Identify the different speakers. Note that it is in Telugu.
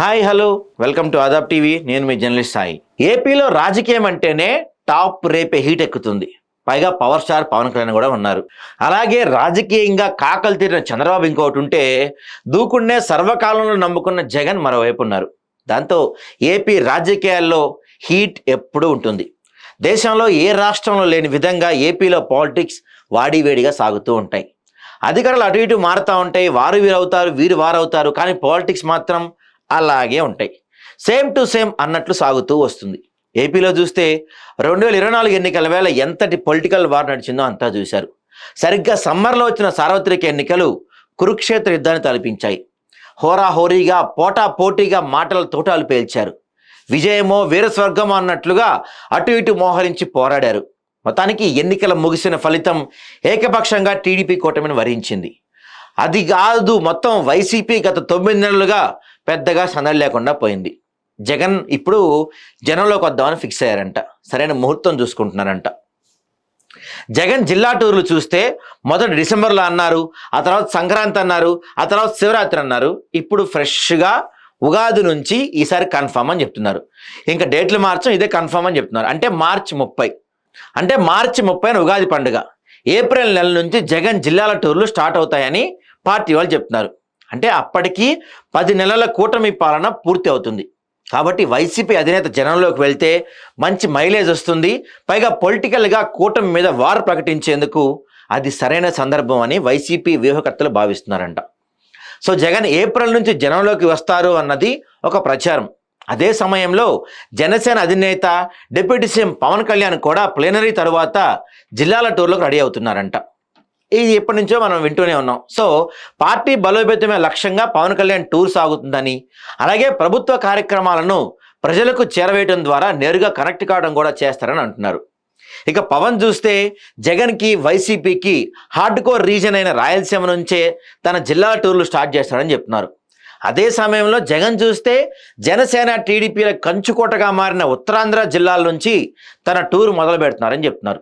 Speaker 1: Hi hello welcome to Adaab TV నేను మీ జర్నలిస్ట్ సాయి. ఏపీలో రాజకీయం అంటేనే టాప్ రేపే హీట్ ఎక్కుతుంది. పైగా పవర్ స్టార్ పవన్ కళ్యాణ్ కూడా ఉన్నారు. అలాగే రాజకీయంగా కాకలు తీరిన చంద్రబాబు ఇంకోటి ఉంటే దూకున్నే సర్వకాలంలో నమ్ముకున్న జగన్ మరోవైపు ఉన్నారు. దాంతో ఏపీ రాజకీయాల్లో హీట్ ఎప్పుడూ ఉంటుంది. దేశంలో ఏ రాష్ట్రంలో లేని విధంగా ఏపీలో పాలిటిక్స్ వాడివేడిగా సాగుతూ ఉంటాయి. అధికారులు అటు ఇటు మారుతూ ఉంటాయి. వారు వీరు అవుతారు వీరు వారు అవుతారు కానీ పాలిటిక్స్ మాత్రం అలాగే ఉంటాయి. సేమ్ టు సేమ్ అన్నట్లు సాగుతూ వస్తుంది. ఏపీలో చూస్తే రెండు వేల ఇరవై నాలుగు ఎన్నికల వేళ ఎంతటి పొలిటికల్ వార్ నడిచిందో అంతా చూశారు. సరిగ్గా సమ్మర్లో వచ్చిన సార్వత్రిక ఎన్నికలు కురుక్షేత్ర యుద్ధాన్ని తలపించాయి. హోరాహోరీగా పోటా పోటీగా మాటల తోటాలు పేల్చారు. విజయమో వీరస్వర్గమో అన్నట్లుగా అటు ఇటు మోహరించి పోరాడారు. మొత్తానికి ఎన్నికల ముగిసిన ఫలితం ఏకపక్షంగా టీడీపీ కూటమిని వరించింది. అది కాదు మొత్తం వైసీపీ గత తొమ్మిది నెలలుగా పెద్దగా సందడి లేకుండా పోయింది. జగన్ ఇప్పుడు జనంలోకి వద్దామని ఫిక్స్ అయ్యారంట. సరైన ముహూర్తం చూసుకుంటున్నారంట. జగన్ జిల్లా టూర్లు చూస్తే మొదటి డిసెంబర్లో అన్నారు ఆ తర్వాత సంక్రాంతి అన్నారు ఆ తర్వాత శివరాత్రి అన్నారు. ఇప్పుడు ఫ్రెష్గా ఉగాది నుంచి ఈసారి కన్ఫామ్ అని చెప్తున్నారు. ఇంకా డేట్లు మార్చం ఇదే కన్ఫామ్ అని చెప్తున్నారు. అంటే మార్చి ముప్పై. అంటే మార్చి ముప్పై ఉగాది పండుగ. ఏప్రిల్ నెల నుంచి జగన్ జిల్లాల టూర్లు స్టార్ట్ అవుతాయని పార్టీ వాళ్ళు చెప్తున్నారు. అంటే అప్పటికి పది నెలల కూటమి పాలన పూర్తి అవుతుంది. కాబట్టి వైసీపీ అధినేత జనంలోకి వెళ్తే మంచి మైలేజ్ వస్తుంది. పైగా పొలిటికల్గా కూటమి మీద వార్ ప్రకటించేందుకు అది సరైన సందర్భం అని వైసీపీ వ్యూహకర్తలు భావిస్తున్నారంట. సో జగన్ ఏప్రిల్ నుంచి జనంలోకి వస్తారు అన్నది ఒక ప్రచారం. అదే సమయంలో జనసేన అధినేత డిప్యూటీ సీఎం పవన్ కళ్యాణ్ కూడా ప్లేనరీ తరువాత జిల్లాల టూర్లకు రెడీ అవుతున్నారంట. ఇది ఎప్పటి నుంచో మనం వింటూనే ఉన్నాం. సో పార్టీ బలోపేతమే లక్ష్యంగా పవన్ కళ్యాణ్ టూర్ సాగుతుందని అలాగే ప్రభుత్వ కార్యక్రమాలను ప్రజలకు చేరవేయడం ద్వారా నేరుగా కనెక్ట్ కావడం కూడా చేస్తారని అంటున్నారు. ఇక పవన్ చూస్తే జగన్కి వైసీపీకి హార్డ్ కోర్ రీజన్ అయిన రాయలసీమ నుంచే తన జిల్లా టూర్లు స్టార్ట్ చేస్తాడని చెప్తున్నారు. అదే సమయంలో జగన్ చూస్తే జనసేన టీడీపీల కంచుకోటగా మారిన ఉత్తరాంధ్ర జిల్లాల నుంచి తన టూర్ మొదలు పెడుతున్నారని చెప్తున్నారు.